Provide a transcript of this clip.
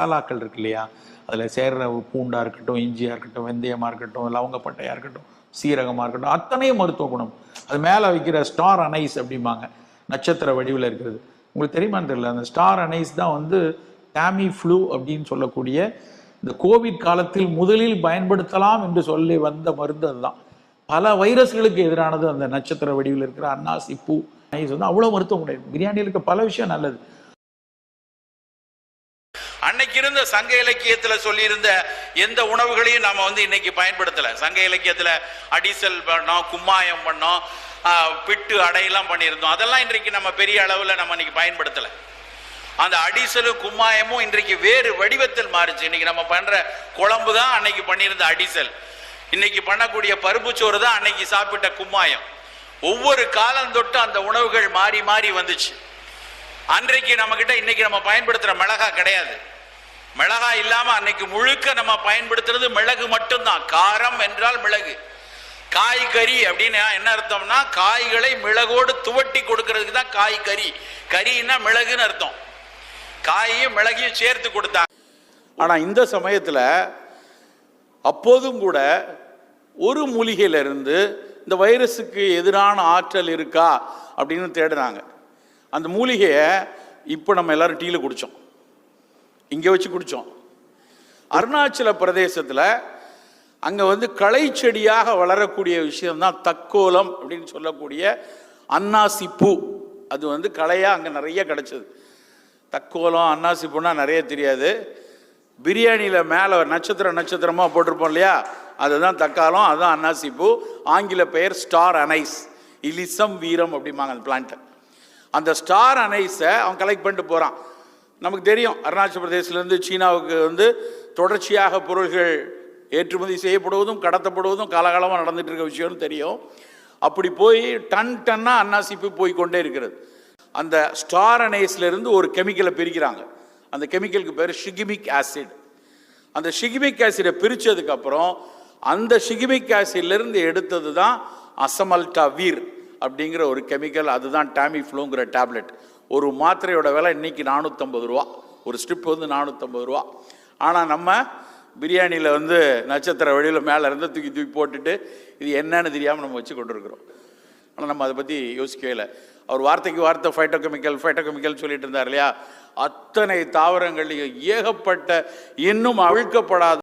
மசாலாக்கள் இருக்கு இல்லையா? அதில் சேர்கிற பூண்டாக இருக்கட்டும் இஞ்சியாக இருக்கட்டும் வெந்தயமாக இருக்கட்டும் லவங்கப்பட்டையாக இருக்கட்டும் சீரகமாக இருக்கட்டும் அத்தனையும் மருத்துவ குணம். அது மேலே வைக்கிற ஸ்டார் அனைஸ் அப்படிம்பாங்க. நட்சத்திர வடிவில் இருக்கிறது. உங்களுக்கு தெரியுமான்னு தெரியல அந்த ஸ்டார் அனைஸ் தான் வந்து டேமி ஃப்ளூ அப்படின்னு சொல்லக்கூடிய இந்த கோவிட் காலத்தில் முதலில் பயன்படுத்தலாம் என்று சொல்லி வந்த மருந்து அதுதான் பல வைரஸ்களுக்கு எதிரானது அந்த நட்சத்திர வடிவில் இருக்கிற அன்னாசி பூ அனைஸ் வந்து அவ்வளோ மருத்துவம் கிடையாது பிரியாணியில் இருக்க பல விஷயம் நல்லது. அன்னைக்கு இருந்த சங்க இலக்கியத்துல சொல்லியிருந்த எந்த உணவுகளையும் நாம வந்து இன்னைக்கு பயன்படுத்தல. சங்க இலக்கியத்துல அடிசல் பண்ணோம் கும்மாயம் பண்ணோம் பிட்டு அடையெல்லாம் பண்ணியிருந்தோம். அதெல்லாம் இன்றைக்கு நம்ம பெரிய அளவுல நம்ம இன்னைக்கு பயன்படுத்தல. அந்த அடிசலும் கும்மாயமும் இன்றைக்கு வேறு வடிவத்தில் மாறுச்சு. இன்னைக்கு நம்ம பண்ற குழம்பு தான் அன்னைக்கு பண்ணியிருந்த அடிசல். இன்னைக்கு பண்ணக்கூடிய பருப்பு சோறு தான் அன்னைக்கு சாப்பிட்ட கும்மாயம். ஒவ்வொரு காலம் தொட்டு அந்த உணவுகள் மாறி மாறி வந்துச்சு. அன்றைக்கு நம்ம கிட்ட இன்னைக்கு நம்ம பயன்படுத்துற மிளகா கிடையாது. மிளகா இல்லாம அன்னைக்கு முழுக்க நம்ம பயன்படுத்துறது மிளகு மட்டும்தான். காரம் என்றால் மிளகு. காய்கறி அப்படின்னு என்ன அர்த்தம்னா காய்களை மிளகோடு துவட்டி கொடுக்கறதுக்கு தான் காய்கறி கறின்னா மிளகுன்னு அர்த்தம். காயையும் மிளகையும் சேர்த்து கொடுத்தாங்க. ஆனா இந்த சமயத்துல அப்போதும் கூட ஒரு மூலிகையிலிருந்து இந்த வைரஸுக்கு எதிரான ஆற்றல் இருக்கா அப்படின்னு தேடுறாங்க. அந்த மூலிகையை இப்போ நம்ம எல்லாரும் டீல குடித்தோம் இங்கே வச்சு குடித்தோம் அருணாச்சல பிரதேசத்தில் அங்கே வந்து களை செடியாக வளரக்கூடிய விஷயம்தான் தக்கோலம் அப்படின்னு சொல்லக்கூடிய அன்னாசி பூ அது வந்து களையாக அங்கே நிறைய கிடச்சிது. தக்கோலம் அன்னாசி பூனா நிறைய தெரியாது. பிரியாணியில் மேலே நட்சத்திர நட்சத்திரமாக போட்டிருப்போம் இல்லையா? அதுதான் தக்காளம் அதுதான் அன்னாசி பூ ஆங்கில பெயர் ஸ்டார் அனைஸ். இலிசம் வீரம் அப்படிம்பாங்க அந்த பிளான்ட்டை அந்த ஸ்டார் அனைஸை அவன் கலெக்ட் பண்ணிட்டு போகிறான் நமக்கு தெரியும். அருணாச்சல பிரதேசத்துலேருந்து சீனாவுக்கு வந்து தொடர்ச்சியாக பொருள்கள் ஏற்றுமதி செய்யப்படுவதும் கடத்தப்படுவதும் காலகாலமாக நடந்துட்டு இருக்க விஷயம்னு தெரியும். அப்படி போய் டன் டன்னாக அன்னாசிப்பு போய் கொண்டே இருக்கிறது. அந்த ஸ்டார் அனைஸ்லேருந்து ஒரு கெமிக்கலை பிரிக்கிறாங்க. அந்த கெமிக்கலுக்கு பேர் ஷிகிமிக் ஆசிட். அந்த ஷிகிமிக் ஆசிடை பிரித்ததுக்கப்புறம் அந்த ஷிகிமிக் ஆசிட்லேருந்து எடுத்தது தான் அசமல்டாவீர் அப்படிங்கிற ஒரு கெமிக்கல். அதுதான் டாமி ஃப்ளூங்கிற டேப்லெட். ஒரு மாத்திரையோட விலை இன்னைக்கு நானூற்றம்பது ரூபா. ஒரு ஸ்ட்ரிப் வந்து நானூற்றம்பது ரூபா. ஆனால் நம்ம பிரியாணியில் வந்து நட்சத்திர வழியில் மேலே இருந்து தூக்கி தூக்கி போட்டுட்டு இது என்னன்னு தெரியாமல் நம்ம வச்சு கொண்டிருக்கிறோம். ஆனால் நம்ம அதை பற்றி யோசிக்கவே இல்லை. அவர் வார்த்தைக்கு வார்த்தை ஃபைட்டோகெமிக்கல் ஃபைட்டோகெமிக்கல் சொல்லிட்டு இருந்தார் இல்லையா? அத்தனை தாவரங்கள் ஏகப்பட்ட இன்னும் அவிழ்க்கப்படாத